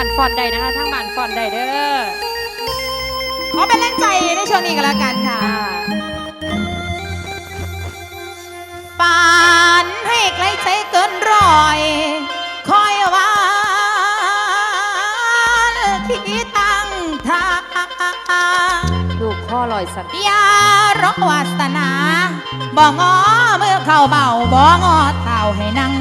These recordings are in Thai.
บ้านฟอนใดนะคะทั้งบ้านฟอนใดเด้อขอเป็นแรงใจในช่วงนี้กันแล้วกันค่ะฝันให้ไกลใจเกินร้อยคอยวานที่ตั้งทางลูกพ่อลอยสันยารอวาสนาบ่งอเมื่อเข้าเบาบ่งอเท้าให้นั่ง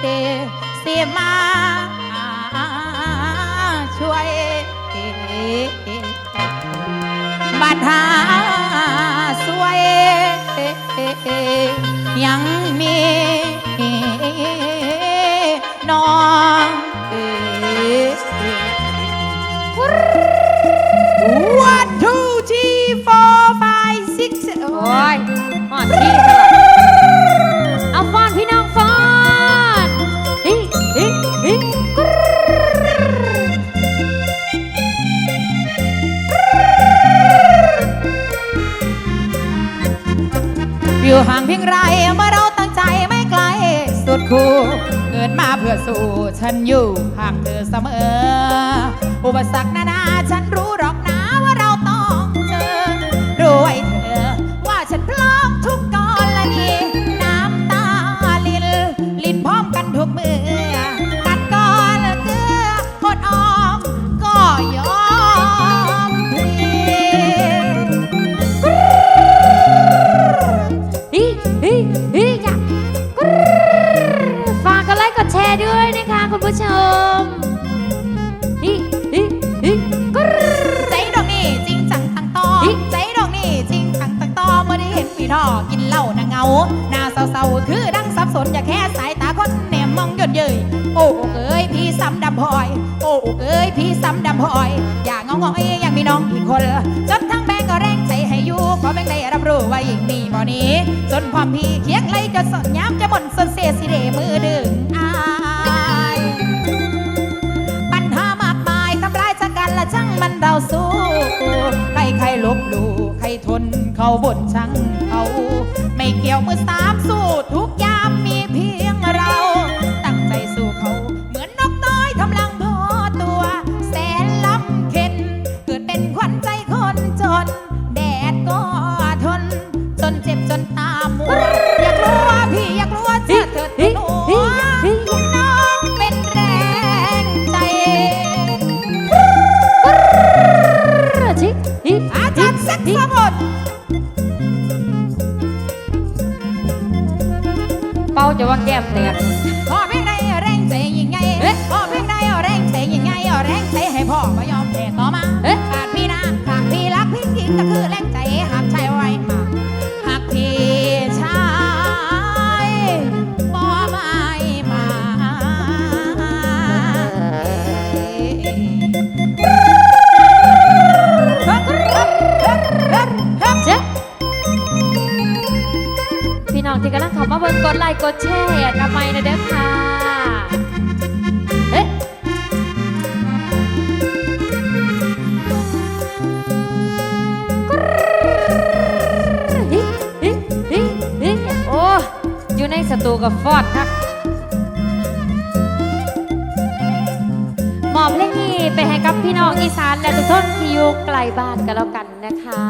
เสียมาช่วยบัดหาสวยยัง อยู่ห่างเพียงไรเมื่อเราตั้งใจไม่ไกลสุดคู่เกิดมาเพื่อสู้ฉันอยู่ห่างเธอเสมอ อุปสรรคนานาฉันรู้หรอกนะว่าเราต้องเจอด้วยเธอว่าฉันพร้อมทุกกรณีน้ำตาลินลินพร้อมกันทุกมือ ดแชร์ด้วยนะคะคุณผู้ชมฮิฮิฮิกรึ๊ดใจดอกนี่จริงจังตั้งตออิใจดอกนี่จริงจังตั้งตอเมื่อได้เห็นปีทอกินเหล้านาเงาหน้าเศร้าๆคือดังสับสนอย่าแค่สายตาคนแนมมองย่นเย้ยโอ้เอ้ยพี่ซ้ำดำพลอย โอ้เอ้ยพี่ซ้ำดำพลอย อย่างงองๆยังมีน้องอีกคนจนทั้งแบงก์ก็แรงใจให้อยู่ขอแบงก์ได้รับรู้ว่าอีกนี่บ่หนี้จนความพี่เคียงไล่จะสดย้ำจะหม่นสนเสียสิเดมือดึงอา เขาบ่นช่างเขา ไม่เกี่ยวมือสามสู้ทุกยามมีเพียงเรา ตั้งใจสู้เขา เหมือนนกน้อยทำลังพอตัว แสนลำเข็นเกิดเป็นขวัญใจคนจน แดดก็ทน จนเจ็บจนตามัวอยากรู้ว่าพี่อยากรู้ว่าเธอเธอเธอหนูน้องเป็นแรงใจชิฮิอาจารย์สักสมด จะว่าแก้มแตก กดแชร์ทำไมนะเด้อค่ะเอ๊ะโอ้อยู่ในสตูกับฟอดครับมอบเพลงนี้ไปให้กับพี่น้องอีสานและทุกท่านที่อยู่ไกลบ้านกันแล้วกันนะคะ